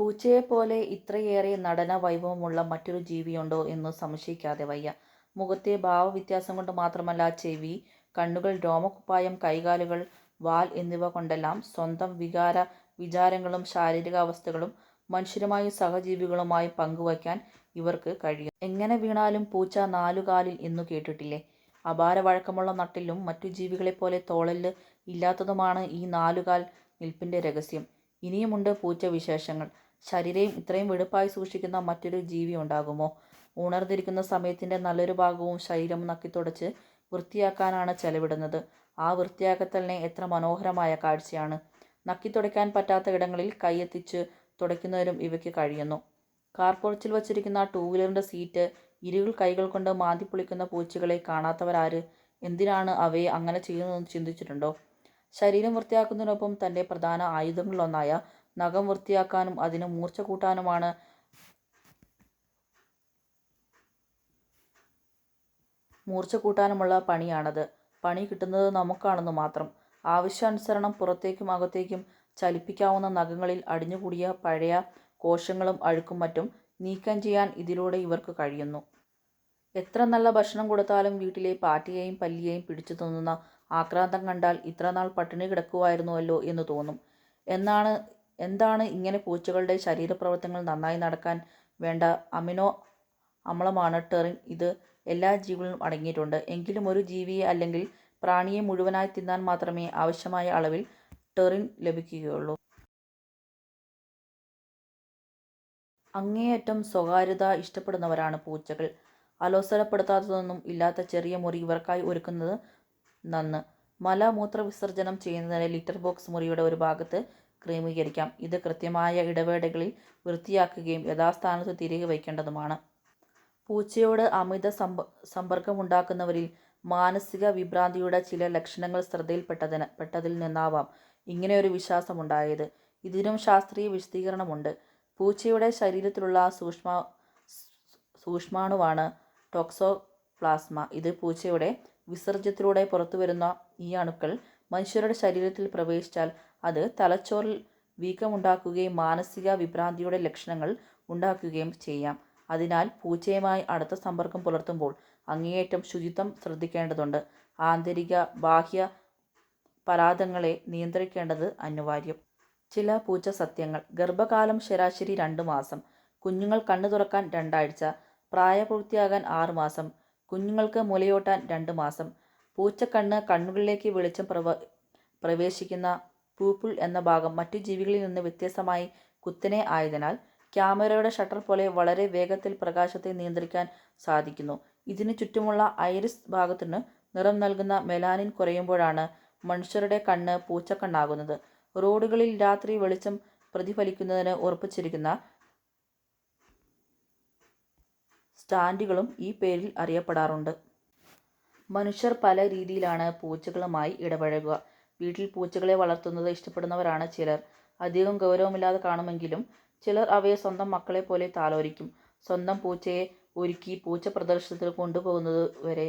പൂച്ചയെപ്പോലെ ഇത്രയേറെ നടന വൈഭവമുള്ള മറ്റൊരു ജീവിയുണ്ടോ എന്ന് സംശയിക്കാതെ വയ്യ. മുഖത്തെ ഭാവവ്യത്യാസം കൊണ്ട് മാത്രമല്ല ചെവി, കണ്ണുകൾ, രോമക്കുപ്പായം, കൈകാലുകൾ, വാൽ എന്നിവ കൊണ്ടെല്ലാം സ്വന്തം വികാര വിചാരങ്ങളും ശാരീരികാവസ്ഥകളും മനുഷ്യരുമായും സഹജീവികളുമായും പങ്കുവയ്ക്കാൻ ഇവർക്ക് കഴിയും എങ്ങനെ വീണാലും പൂച്ച നാലുകാലിൽ എന്നു കേട്ടിട്ടില്ലേ. അപാര വഴക്കമുള്ള നട്ടിലും മറ്റു ജീവികളെപ്പോലെ തോളൽ ഇല്ലാത്തതുമാണ് ഈ നാലുകാൽ നിൽപ്പിന്റെ രഹസ്യം. ഇനിയുമുണ്ട് പൂച്ചവിശേഷങ്ങൾ. ശരീരം ഇത്രയും വെടുപ്പായി സൂക്ഷിക്കുന്ന മറ്റൊരു ജീവി ഉണ്ടാകുമോ ഉണർന്നിരിക്കുന്ന സമയത്തിന്റെ നല്ലൊരു ഭാഗവും ശരീരം നക്കിത്തുടച്ച് വൃത്തിയാക്കാനാണ് ചെലവിടുന്നത്. ആ വൃത്തിയാക്കത്തലിനെ എത്ര മനോഹരമായ കാഴ്ചയാണ്. നക്കിത്തുടയ്ക്കാൻ പറ്റാത്ത ഇടങ്ങളിൽ കൈയെത്തിച്ച് തുടയ്ക്കുന്നവരും ഇവയ്ക്ക് കഴിയുന്നു. കാർപോർച്ചിൽ വച്ചിരിക്കുന്ന ടൂ വീലറിന്റെ സീറ്റ് ഇരുവിൽ കൈകൾ കൊണ്ട് മാന്തിപ്പൊളിക്കുന്ന പൂച്ചകളെ കാണാത്തവരാര്. എന്തിനാണ് അവയെ അങ്ങനെ ചെയ്യുന്നതെന്ന് ചിന്തിച്ചിട്ടുണ്ടോ. ശരീരം വൃത്തിയാക്കുന്നതിനൊപ്പം തന്റെ പ്രധാന ആയുധങ്ങളിലൊന്നായ നഖം വൃത്തിയാക്കാനും അതിന് മൂർച്ച കൂട്ടാനുമാണ് മൂർച്ച കൂട്ടാനുമുള്ള പണിയാണത്. പണി കിട്ടുന്നത് നമുക്കാണെന്ന് മാത്രം. ആവശ്യാനുസരണം പുറത്തേക്കും അകത്തേക്കും ചലിപ്പിക്കാവുന്ന നഖങ്ങളിൽ അടിഞ്ഞുകൂടിയ പഴയ കോശങ്ങളും അഴുക്കും മറ്റും നീക്കം ചെയ്യാൻ ഇതിലൂടെ ഇവർക്ക് കഴിയുന്നു. എത്ര നല്ല ഭക്ഷണം കൊടുത്താലും വീട്ടിലെ പാറ്റിയെയും പല്ലിയെയും പിടിച്ചു തിന്നുന്ന ആക്രാന്തം കണ്ടാൽ ഇത്രനാൾ പട്ടിണി കിടക്കുമായിരുന്നുവല്ലോ എന്ന് തോന്നും. എന്താണ് ഇങ്ങനെ പൂച്ചകളുടെ ശരീരപ്രവർത്തനങ്ങൾ നന്നായി നടക്കാൻ വേണ്ട അമിനോ അമ്ലമാണ് ടെറിൻ. ഇത് എല്ലാ ജീവികളിലും അടങ്ങിയിട്ടുണ്ട്. എങ്കിലും ഒരു ജീവിയെ അല്ലെങ്കിൽ പ്രാണിയെ മുഴുവനായി തിന്നാൻ മാത്രമേ ആവശ്യമായ അളവിൽ ടെറിൻ ലഭിക്കുകയുള്ളൂ. അങ്ങേയറ്റം സ്വകാര്യത ഇഷ്ടപ്പെടുന്നവരാണ് പൂച്ചകൾ. അലോസരപ്പെടുത്താത്തതൊന്നും ഇല്ലാത്ത ചെറിയ മുറി ഇവർക്കായി ഒരുക്കുന്നത് നന്ന്. മലമൂത്ര വിസർജനം ചെയ്യുന്നതിന് ലിറ്റർ ബോക്സ് മുറിയുടെ ഒരു ഭാഗത്ത് ക്രമീകരിക്കാം. ഇത് കൃത്യമായ ഇടവേളകളിൽ വൃത്തിയാക്കുകയും യഥാസ്ഥാനത്ത് തിരികെ വയ്ക്കേണ്ടതുമാണ്. പൂച്ചയോട് അമിത സമ്പർക്കമുണ്ടാക്കുന്നവരിൽ മാനസിക വിഭ്രാന്തിയുടെ ചില ലക്ഷണങ്ങൾ ശ്രദ്ധയിൽപ്പെട്ടതിന് പെട്ടതിൽ നിന്നാവാം ഇങ്ങനെയൊരു വിശ്വാസമുണ്ടായത്. ഇതിനും ശാസ്ത്രീയ വിശദീകരണമുണ്ട്. പൂച്ചയുടെ ശരീരത്തിലുള്ള സൂക്ഷ്മ സൂക്ഷ്മാണുവാണ് ടോക്സോപ്ലാസ്മ. ഇത് പൂച്ചയുടെ വിസർജ്യത്തിലൂടെ പുറത്തു വരുന്ന ഈ അണുക്കൾ മനുഷ്യരുടെ ശരീരത്തിൽ പ്രവേശിച്ചാൽ അത് തലച്ചോറിൽ വീക്കമുണ്ടാക്കുകയും മാനസിക വിഭ്രാന്തിയുടെ ലക്ഷണങ്ങൾ ഉണ്ടാക്കുകയും ചെയ്യാം. അതിനാൽ പൂച്ചയുമായി അടുത്ത സമ്പർക്കം പുലർത്തുമ്പോൾ അങ്ങേയറ്റം ശുചിത്വം ശ്രദ്ധിക്കേണ്ടതുണ്ട്. ആന്തരിക ബാഹ്യ പരാതങ്ങളെ നിയന്ത്രിക്കേണ്ടത് അനിവാര്യം. ചില പൂച്ച സത്യങ്ങൾ ഗർഭകാലം ശരാശരി രണ്ടു മാസം. കുഞ്ഞുങ്ങൾ കണ്ണു തുറക്കാൻ രണ്ടാഴ്ച. പ്രായപൂർത്തിയാകാൻ ആറ് മാസം. കുഞ്ഞുങ്ങൾക്ക് മുലയൂട്ടാൻ രണ്ട് മാസം. പൂച്ചക്കണ്ണ് കണ്ണുകളിലേക്ക് വെളിച്ചം പ്രവ പ്രവേശിക്കുന്ന പ്യൂപ്പിൾ എന്ന ഭാഗം മറ്റു ജീവികളിൽ നിന്ന് വ്യത്യസ്തമായി കുത്തനെ ആയതിനാൽ ക്യാമറയുടെ ഷട്ടർ പോലെ വളരെ വേഗത്തിൽ പ്രകാശത്തെ നിയന്ത്രിക്കാൻ സാധിക്കുന്നു. ഇതിനു ചുറ്റുമുള്ള ഐറിസ് ഭാഗത്തിന് നിറം നൽകുന്ന മെലാനിൻ കുറയുമ്പോഴാണ് മനുഷ്യരുടെ കണ്ണ് പൂച്ചക്കണ്ണാകുന്നത്. റോഡുകളിൽ രാത്രി വെളിച്ചം പ്രതിഫലിക്കുന്നതിന് ഉറപ്പിച്ചിരിക്കുന്ന സ്റ്റാൻഡുകളും ഈ പേരിൽ അറിയപ്പെടാറുണ്ട്. മനുഷ്യർ പല രീതിയിലാണ് പൂച്ചകളുമായി ഇടപഴകുക. വീട്ടിൽ പൂച്ചകളെ വളർത്തുന്നത് ഇഷ്ടപ്പെടുന്നവരാണ് ചിലർ. അധികം ഗൗരവമില്ലാതെ കാണുമെങ്കിലും ചിലർ അവയെ സ്വന്തം മക്കളെ പോലെ താലോലിക്കും. സ്വന്തം പൂച്ചയെ ഒരുക്കി പൂച്ച പ്രദർശനത്തിൽ കൊണ്ടുപോകുന്നത് വരെ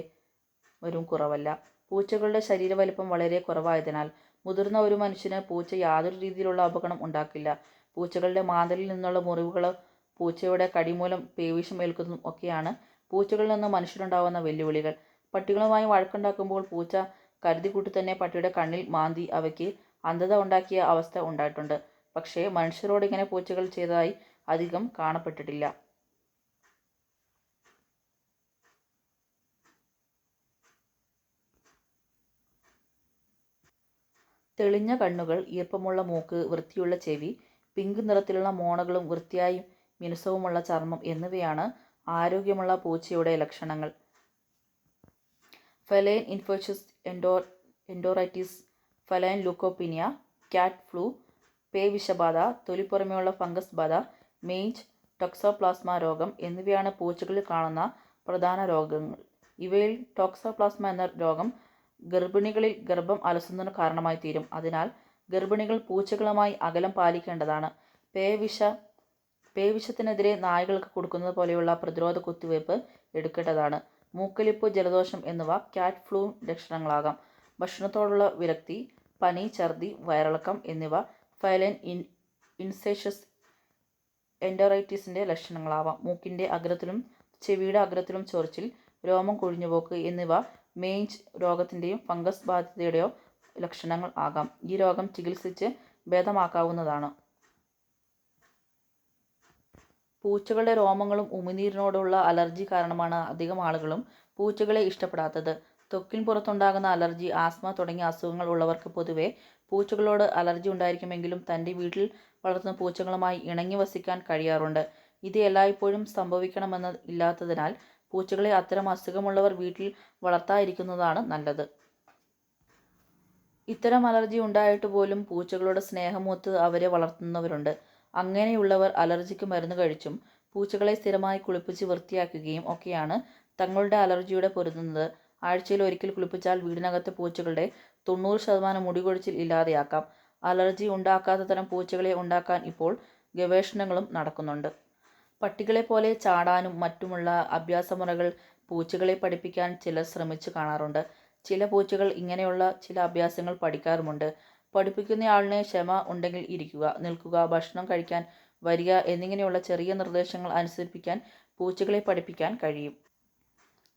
വരും കുറവല്ല. പൂച്ചകളുടെ ശരീരവലിപ്പം വളരെ കുറവായതിനാൽ മുതിർന്ന ഒരു മനുഷ്യന് പൂച്ച യാതൊരു രീതിയിലുള്ള അപകടം ഉണ്ടാക്കില്ല. പൂച്ചകളുടെ മാന്തലിൽ നിന്നുള്ള മുറിവുകൾ പൂച്ചയുടെ കടിമൂലം പേവിഷം ഏൽക്കുന്നതും ഒക്കെയാണ് പൂച്ചകളിൽ നിന്ന് മനുഷ്യരുണ്ടാകുന്ന വെല്ലുവിളികൾ. പട്ടികളുമായി വഴക്കുണ്ടാക്കുമ്പോൾ പൂച്ച കരുതിക്കൂട്ടി തന്നെ പട്ടിയുടെ കണ്ണിൽ മാന്തി അവയ്ക്ക് അന്ധത ഉണ്ടാക്കിയ അവസ്ഥ ഉണ്ടായിട്ടുണ്ട്. പക്ഷേ മനുഷ്യരോട് ഇങ്ങനെ പൂച്ചകൾ ചെയ്തതായി അധികം കാണപ്പെട്ടിട്ടില്ല. തെളിഞ്ഞ കണ്ണുകൾ, ഈർപ്പമുള്ള മൂക്ക്, വൃത്തിയുള്ള ചെവി, പിങ്ക് നിറത്തിലുള്ള മോണകളും വൃത്തിയായി മിനുസവുമുള്ള ചർമ്മം എന്നിവയാണ് ആരോഗ്യമുള്ള പൂച്ചയുടെ ലക്ഷണങ്ങൾ. Feline infectious enteritis feline leukopenia cat flu, പേവിഷബാധ, തൊലിപ്പുറമെയുള്ള ഫംഗസ് ബാധ, മെയ്ജ്, ടോക്സോപ്ലാസ്മ രോഗം എന്നിവയാണ് പൂച്ചകളിൽ കാണുന്ന പ്രധാന രോഗങ്ങൾ. ഇവയിൽ ടോക്സോപ്ലാസ്മ എന്ന രോഗം ഗർഭിണികളിൽ ഗർഭം അലസുന്നതിന് കാരണമായി തീരും അതിനാൽ ഗർഭിണികൾ പൂച്ചകളുമായി അകലം പാലിക്കേണ്ടതാണ്. പേവിഷ പേവിഷത്തിനെതിരെ നായകൾക്ക് കൊടുക്കുന്നത് പോലെയുള്ള പ്രതിരോധ കുത്തിവയ്പ് എടുക്കേണ്ടതാണ്. മൂക്കൊലിപ്പ്, ജലദോഷം എന്നിവ ക്യാറ്റ് ഫ്ലൂ ലക്ഷണങ്ങളാകാം. ഭക്ഷണത്തോടുള്ള വിരക്തി, പനി, ഛർദി വയറിളക്കം എന്നിവ ഇൻ ഇൻസെഷസ് എൻഡോറൈറ്റിസിന്റെ ലക്ഷണങ്ങളാവാം. മൂക്കിന്റെ അഗ്രത്തിലും ചെവിയുടെ അഗ്രത്തിലും ചൊറിച്ചിൽ, രോമം കൊഴിഞ്ഞുപോക്ക് എന്നിവ മെയിൻസ് രോഗത്തിന്റെയും ഫംഗസ് ബാധിതയുടെയോ ലക്ഷണങ്ങൾ ആകാം. ഈ രോഗം ചികിത്സിച്ച് ഭേദമാക്കാവുന്നതാണ്. പൂച്ചകളുടെ രോമങ്ങളും ഉമിനീരിനോടുള്ള അലർജി കാരണമാണ് അധികം ആളുകളും പൂച്ചകളെ ഇഷ്ടപ്പെടാത്തത്. ത്വക്കിൻ പുറത്തുണ്ടാകുന്ന അലർജി, ആസ്മ തുടങ്ങിയ അസുഖങ്ങൾ ഉള്ളവർക്ക് പൊതുവെ പൂച്ചകളോട് അലർജി ഉണ്ടായിരിക്കുമെങ്കിലും തന്റെ വീട്ടിൽ വളർത്തുന്ന പൂച്ചകളുമായി ഇണങ്ങി വസിക്കാൻ കഴിയാറുണ്ട്. ഇത് എല്ലായ്പ്പോഴും സംഭവിക്കണമെന്ന് ഇല്ലാത്തതിനാൽ പൂച്ചകളെ അത്തരം അസുഖമുള്ളവർ വീട്ടിൽ വളർത്താതിരിക്കുന്നതാണ് നല്ലത്. ഇത്തരം അലർജി ഉണ്ടായിട്ടുപോലും പൂച്ചകളോട് പൂച്ചകളുടെ മൂത്ത് അവരെ വളർത്തുന്നവരുണ്ട്. അങ്ങനെയുള്ളവർ അലർജിക്ക് മരുന്ന് കഴിച്ചും പൂച്ചകളെ സ്ഥിരമായി കുളിപ്പിച്ച് വൃത്തിയാക്കുകയും ഒക്കെയാണ് തങ്ങളുടെ അലർജിയുടെ പൊരുതുന്നത്. ആഴ്ചയിൽ ഒരിക്കൽ കുളിപ്പിച്ചാൽ വീടിനകത്തെ പൂച്ചകളുടെ തൊണ്ണൂറ് ശതമാനം മുടികൊഴിച്ചിൽ ഇല്ലാതെയാക്കാം. അലർജി ഉണ്ടാക്കാത്ത തരം പൂച്ചകളെ ഉണ്ടാക്കാൻ ഇപ്പോൾ ഗവേഷണങ്ങളും നടക്കുന്നുണ്ട്. പട്ടികളെ പോലെ ചാടാനും മറ്റുമുള്ള അഭ്യാസമുറകൾ പൂച്ചകളെ പഠിപ്പിക്കാൻ ചിലർ ശ്രമിച്ചു കാണാറുണ്ട്. ചില പൂച്ചകൾ ഇങ്ങനെയുള്ള ചില അഭ്യാസങ്ങൾ പഠിക്കാറുമുണ്ട്. പഠിപ്പിക്കുന്നയാളിന് ക്ഷമ ഉണ്ടെങ്കിൽ ഇരിക്കുക, നിൽക്കുക, ഭക്ഷണം കഴിക്കാൻ വരിക എന്നിങ്ങനെയുള്ള ചെറിയ നിർദ്ദേശങ്ങൾ അനുസരിപ്പിക്കാൻ പൂച്ചകളെ പഠിപ്പിക്കാൻ കഴിയും.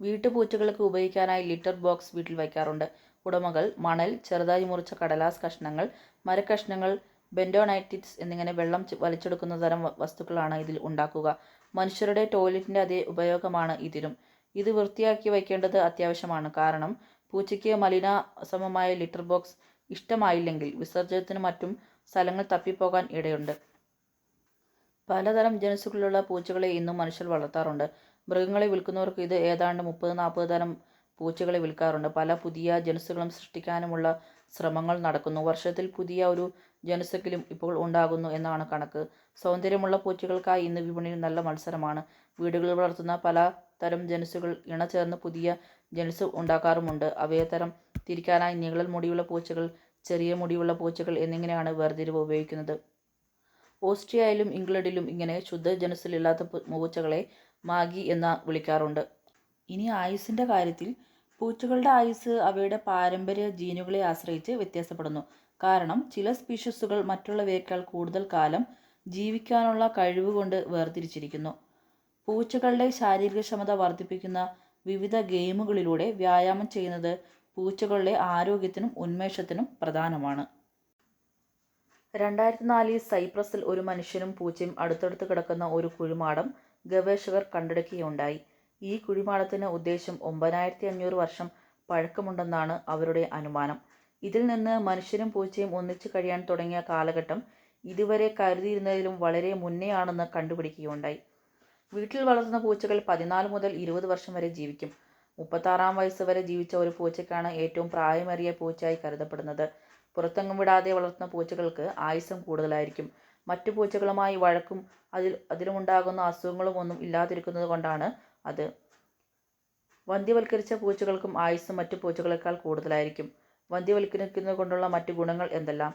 വീട്ടുപൂച്ചകൾക്ക് ഉപയോഗിക്കാനായി ലിറ്റർ ബോക്സ് വീട്ടിൽ വയ്ക്കാറുണ്ട്. ഉടമകൾ മണൽ, ചെറുതായി മുറിച്ച കടലാസ് കഷ്ണങ്ങൾ മരക്കഷ്ണങ്ങൾ ബെൻഡോണൈറ്റിറ്റ്സ് എന്നിങ്ങനെ വെള്ളം വലിച്ചെടുക്കുന്ന തരം വസ്തുക്കളാണ് ഇതിൽ ഉണ്ടാക്കുക. മനുഷ്യരുടെ ടോയ്ലറ്റിന്റെ അതേ ഉപയോഗമാണ് ഇതിനും. ഇത് വൃത്തിയാക്കി വയ്ക്കേണ്ടത് അത്യാവശ്യമാണ്. കാരണം പൂച്ചയ്ക്ക് മലിനസമമായ ലിറ്റർ ബോക്സ് ഇഷ്ടമായില്ലെങ്കിൽ വിസർജനത്തിനും മറ്റും സ്ഥലങ്ങൾ തപ്പിപ്പോകാൻ ഇടയുണ്ട്. പലതരം ജനസുകളിലുള്ള പൂച്ചകളെ ഇന്നും മനുഷ്യർ വളർത്താറുണ്ട്. മൃഗങ്ങളെ വിൽക്കുന്നവർക്ക് ഇത് ഏതാണ്ട് മുപ്പത് നാൽപ്പത് തരം പൂച്ചകളെ വിൽക്കാറുണ്ട്. പല പുതിയ ജനുസുകളും സൃഷ്ടിക്കാനുമുള്ള ശ്രമങ്ങൾ നടക്കുന്നു. വർഷത്തിൽ പുതിയ ഒരു ജനുസെങ്കിലും ഇപ്പോൾ ഉണ്ടാകുന്നു എന്നാണ് കണക്ക്. സൗന്ദര്യമുള്ള പൂച്ചകൾക്കായി ഇന്ന് വിപണിയിൽ നല്ല മത്സരമാണ്. വീടുകളിൽ വളർത്തുന്ന പല തരം ജനുസുകൾ ഇണചേർന്ന് പുതിയ ജനുസ് ഉണ്ടാക്കാറുമുണ്ട്. അവയെ തരം തിരിക്കാനായി നീളൽ മുടിയുള്ള പൂച്ചകൾ, ചെറിയ മുടിയുള്ള പൂച്ചകൾ എന്നിങ്ങനെയാണ് വേർതിരിവ് ഉപയോഗിക്കുന്നത്. ഓസ്ട്രിയയിലും ഇംഗ്ലണ്ടിലും ഇങ്ങനെ ശുദ്ധ ജനസിലില്ലാത്ത പൂച്ചകളെ മാഗി എന്ന് വിളിക്കാറുണ്ട്. ഇനി ആയുസിന്റെ കാര്യത്തിൽ പൂച്ചകളുടെ ആയുസ് അവയുടെ പാരമ്പര്യ ജീനുകളെ ആശ്രയിച്ച് വ്യത്യാസപ്പെടുന്നു. കാരണം ചില സ്പീഷീസുകൾ മറ്റുള്ളവയേക്കാൾ കൂടുതൽ കാലം ജീവിക്കാനുള്ള കഴിവ് കൊണ്ട് വേർതിരിച്ചിരിക്കുന്നു. പൂച്ചകളുടെ ശാരീരിക ക്ഷമത വർദ്ധിപ്പിക്കുന്ന വിവിധ ഗെയിമുകളിലൂടെ വ്യായാമം ചെയ്യുന്നത് പൂച്ചകളുടെ ആരോഗ്യത്തിനും ഉന്മേഷത്തിനും പ്രധാനമാണ്. രണ്ടായിരത്തി നാലിൽ സൈപ്രസിൽ ഒരു മനുഷ്യനും പൂച്ചയും അടുത്തടുത്ത് കിടക്കുന്ന ഒരു കുഴിമാടം ഗവേഷകർ കണ്ടെടുക്കുകയുണ്ടായി. ഈ കുഴിമാടത്തിന് ഉദ്ദേശം ഒമ്പതിനായിരത്തി അഞ്ഞൂറ് വർഷം പഴക്കമുണ്ടെന്നാണ് അവരുടെ അനുമാനം. ഇതിൽ നിന്ന് മനുഷ്യരും പൂച്ചയും ഒന്നിച്ച് കഴിയാൻ തുടങ്ങിയ കാലഘട്ടം ഇതുവരെ കരുതിയിരുന്നതിലും വളരെ മുന്നെയാണെന്ന് കണ്ടുപിടിക്കുകയുണ്ടായി. വീട്ടിൽ വളർത്തുന്ന പൂച്ചകൾ പതിനാല് മുതൽ ഇരുപത് വർഷം വരെ ജീവിക്കും. മുപ്പത്താറാം വയസ്സ് വരെ ജീവിച്ച ഒരു പൂച്ചയ്ക്കാണ് ഏറ്റവും പ്രായമേറിയ പൂച്ചയായി കരുതപ്പെടുന്നത്. പുറത്തെങ്ങും വിടാതെ വളർത്തുന്ന പൂച്ചകൾക്ക് ആയുസം കൂടുതലായിരിക്കും. മറ്റു പൂച്ചകളുമായി വഴക്കും അതിൽ അതിലുമുണ്ടാകുന്ന അസുഖങ്ങളും ഒന്നും ഇല്ലാതിരിക്കുന്നത് കൊണ്ടാണ് അത്. വന്ധ്യവൽക്കരിച്ച പൂച്ചകൾക്കും ആയുസ്സ് മറ്റു പൂച്ചകളേക്കാൾ കൂടുതലായിരിക്കും. വന്ധ്യവൽക്കരിക്കുന്നത് കൊണ്ടുള്ള മറ്റു ഗുണങ്ങൾ എന്തെല്ലാം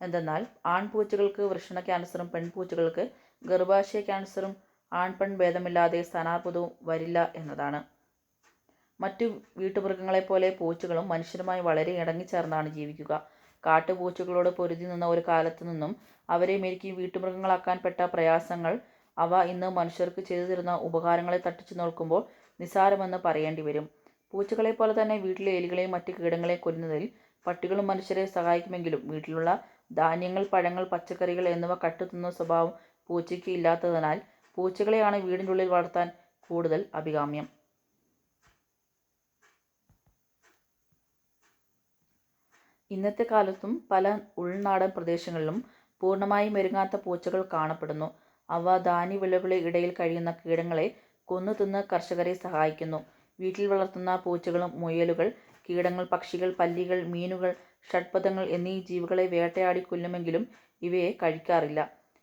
എന്തെന്നാൽ ആൺപൂച്ചകൾക്ക് വൃഷണ ക്യാൻസറും പെൺപൂച്ചകൾക്ക് ഗർഭാശയ ക്യാൻസറും ആൺ പെൺ ഭേദമില്ലാതെ സ്ഥാനാർബുദവും വരില്ല എന്നതാണ്. മറ്റു വീട്ടുമൃഗങ്ങളെപ്പോലെ പൂച്ചകളും മനുഷ്യരുമായി വളരെ ഇണങ്ങിച്ചേർന്നാണ് ജീവിക്കുക. കാട്ടുപൂച്ചകളോട് പൊരുതി നിന്ന ഒരു കാലത്തു നിന്നും അവരെ മെരുക്കി വീട്ടുമൃഗങ്ങളാക്കാൻ പെട്ട പ്രയാസങ്ങൾ അവ ഇന്ന് മനുഷ്യർക്ക് ചെയ്തു തരുന്ന ഉപകാരങ്ങളെ തട്ടിച്ചു നോക്കുമ്പോൾ നിസ്സാരമെന്ന് പൂച്ചകളെ പോലെ തന്നെ വീട്ടിലെ എലികളെയും മറ്റ് കീടങ്ങളെയും കൊല്ലുന്നതിൽ പട്ടികളും മനുഷ്യരെ സഹായിക്കുമെങ്കിലും വീട്ടിലുള്ള ധാന്യങ്ങൾ, പഴങ്ങൾ, പച്ചക്കറികൾ എന്നിവ കട്ടുതിന്നുന്ന സ്വഭാവം പൂച്ചയ്ക്ക് ഇല്ലാത്തതിനാൽ പൂച്ചകളെയാണ് വീടിനുള്ളിൽ വളർത്താൻ കൂടുതൽ അഭികാമ്യം. ഇന്നത്തെ കാലത്തും പല ഉൾനാടൻ പ്രദേശങ്ങളിലും പൂർണമായും മെരുങ്ങാത്ത പൂച്ചകൾ കാണപ്പെടുന്നു. അവ ധാന്യവിളകളുടെ ഇടയിൽ കഴിയുന്ന കീടങ്ങളെ കൊന്നു കൊന്നുതിന്ന് കർഷകരെ സഹായിക്കുന്നു. വീട്ടിൽ വളർത്തുന്ന പൂച്ചകളും മുയലുകൾ കീടങ്ങൾ, പക്ഷികൾ, പല്ലികൾ, മീനുകൾ, ഷഡ്പദങ്ങൾ എന്നീ ജീവികളെ വേട്ടയാടി കൊല്ലുമെങ്കിലും ഇവയെ കഴിക്കാറില്ല.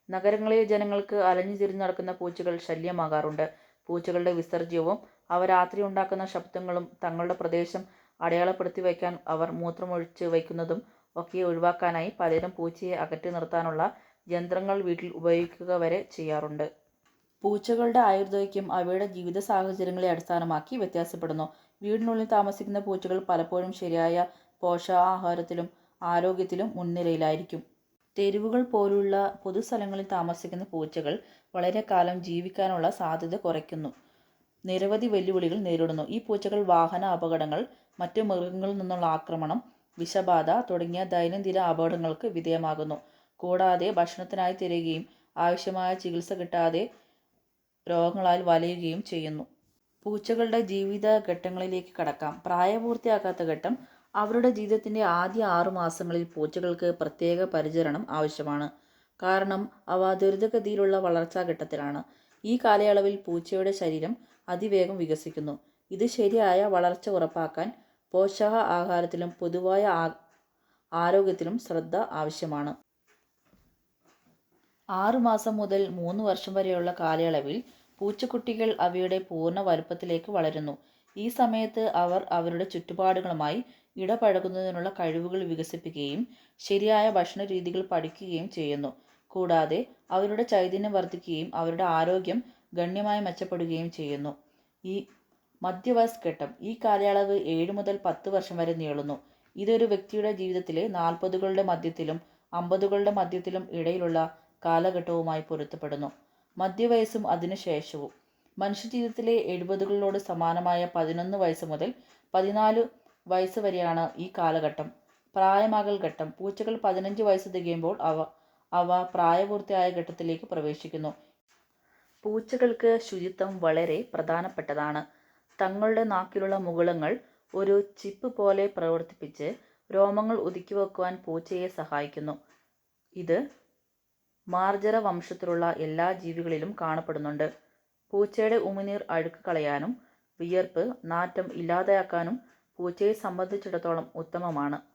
നഗരങ്ങളിലെ ജനങ്ങൾക്ക് അലഞ്ഞുതിരിഞ്ഞു നടക്കുന്ന പൂച്ചകൾ ശല്യമാകാറുണ്ട്. പൂച്ചകളുടെ വിസർജ്യവും അവ രാത്രി ഉണ്ടാക്കുന്ന ശബ്ദങ്ങളും തങ്ങളുടെ പ്രദേശം അടയാളപ്പെടുത്തി വയ്ക്കാൻ അവർ മൂത്രമൊഴിച്ച് വയ്ക്കുന്നതും ഒക്കെ ഒഴിവാക്കാനായി പലരും പൂച്ചയെ അകറ്റി നിർത്താനുള്ള യന്ത്രങ്ങൾ വീട്ടിൽ ഉപയോഗിക്കുക വരെ ചെയ്യാറുണ്ട്. പൂച്ചകളുടെ ആയുർദൈർഘ്യം അവയുടെ ജീവിത സാഹചര്യങ്ങളെ അടിസ്ഥാനമാക്കി വ്യത്യാസപ്പെടുന്നു. വീടിനുള്ളിൽ താമസിക്കുന്ന പൂച്ചകൾ പലപ്പോഴും ശരിയായ പോഷകാഹാരത്തിലും ആരോഗ്യത്തിലും മുൻനിരയിലായിരിക്കും. തെരുവുകൾ പോലുള്ള പൊതുസ്ഥലങ്ങളിൽ താമസിക്കുന്ന പൂച്ചകൾ വളരെ കാലം ജീവിക്കാനുള്ള സാധ്യത കുറയ്ക്കുന്നു. നിരവധി വെല്ലുവിളികൾ നേരിടുന്നു. ഈ പൂച്ചകൾ വാഹന അപകടങ്ങൾ, മറ്റു മൃഗങ്ങളിൽ നിന്നുള്ള ആക്രമണം, വിഷബാധ തുടങ്ങിയ ദൈനംദിന അപകടങ്ങൾക്ക് വിധേയമാകുന്നു. കൂടാതെ ഭക്ഷണത്തിനായി തിരയുകയും ആവശ്യമായ ചികിത്സ കിട്ടാതെ രോഗങ്ങളാൽ വലയുകയും ചെയ്യുന്നു. പൂച്ചകളുടെ ജീവിത ഘട്ടങ്ങളിലേക്ക് കടക്കാം. പ്രായപൂർത്തിയാക്കാത്ത ഘട്ടം. അവരുടെ ജീവിതത്തിന്റെ ആദ്യ ആറു മാസങ്ങളിൽ പൂച്ചകൾക്ക് പ്രത്യേക പരിചരണം ആവശ്യമാണ്. കാരണം അവ ദുരിതഗതിയിലുള്ള വളർച്ചാ ഘട്ടത്തിലാണ് ഈ കാലയളവിൽ പൂച്ചയുടെ ശരീരം അതിവേഗം വികസിക്കുന്നു. ഇത് ശരിയായ വളർച്ച ഉറപ്പാക്കാൻ പോഷക ആഹാരത്തിലും പൊതുവായ ആരോഗ്യത്തിലും ശ്രദ്ധ ആവശ്യമാണ്. ആറ് മാസം മുതൽ മൂന്ന് വർഷം വരെയുള്ള കാലയളവിൽ പൂച്ചക്കുട്ടികൾ അവയുടെ പൂർണ വലുപ്പത്തിലേക്ക് വളരുന്നു. ഈ സമയത്ത് അവർ അവരുടെ ചുറ്റുപാടുകളുമായി ഇടപഴകുന്നതിനുള്ള കഴിവുകൾ വികസിപ്പിക്കുകയും ശരിയായ ഭക്ഷണ രീതികൾ പഠിക്കുകയും ചെയ്യുന്നു. കൂടാതെ അവരുടെ ചൈതന്യം വർദ്ധിക്കുകയും അവരുടെ ആരോഗ്യം ഗണ്യമായി മെച്ചപ്പെടുകയും ചെയ്യുന്നു. മധ്യവയസ്ക ഘട്ടം. ഈ കാലയളവ് ഏഴ് മുതൽ പത്ത് വർഷം വരെ നീളുന്നു. ഇതൊരു വ്യക്തിയുടെ ജീവിതത്തിലെ നാൽപ്പതുകളുടെ മധ്യത്തിലും അമ്പതുകളുടെ മധ്യത്തിലും ഇടയിലുള്ള കാലഘട്ടവുമായി പൊരുത്തപ്പെടുന്നു. മധ്യവയസ്സും അതിനുശേഷവും. മനുഷ്യജീവിതത്തിലെ എഴുപതുകളോട് സമാനമായ പതിനൊന്ന് വയസ്സ് മുതൽ പതിനാല് വയസ്സ് വരെയാണ് ഈ കാലഘട്ടം. പ്രായമാകൽ ഘട്ടം. പൂച്ചകൾ പതിനഞ്ച് വയസ്സ് തികയുമ്പോൾ അവ അവ പ്രായപൂർത്തിയായ ഘട്ടത്തിലേക്ക് പ്രവേശിക്കുന്നു. പൂച്ചകൾക്ക് ശുചിത്വം വളരെ പ്രധാനപ്പെട്ടതാണ്. തങ്ങളുടെ നാക്കിലുള്ള മുകുളങ്ങൾ ഒരു ചിപ്പ് പോലെ പ്രവർത്തിപ്പിച്ച് രോമങ്ങൾ ഒതുക്കി വെക്കുവാൻ പൂച്ചയെ സഹായിക്കുന്നു. ഇത് മാർജര വംശത്തിലുള്ള എല്ലാ ജീവികളിലും കാണപ്പെടുന്നുണ്ട്. പൂച്ചയുടെ ഉമിനീർ അഴുക്ക് കളയാനും വിയർപ്പ്, നാറ്റം ഇല്ലാതെയാക്കാനും പൂച്ചയെ സംബന്ധിച്ചിടത്തോളം ഉത്തമമാണ്.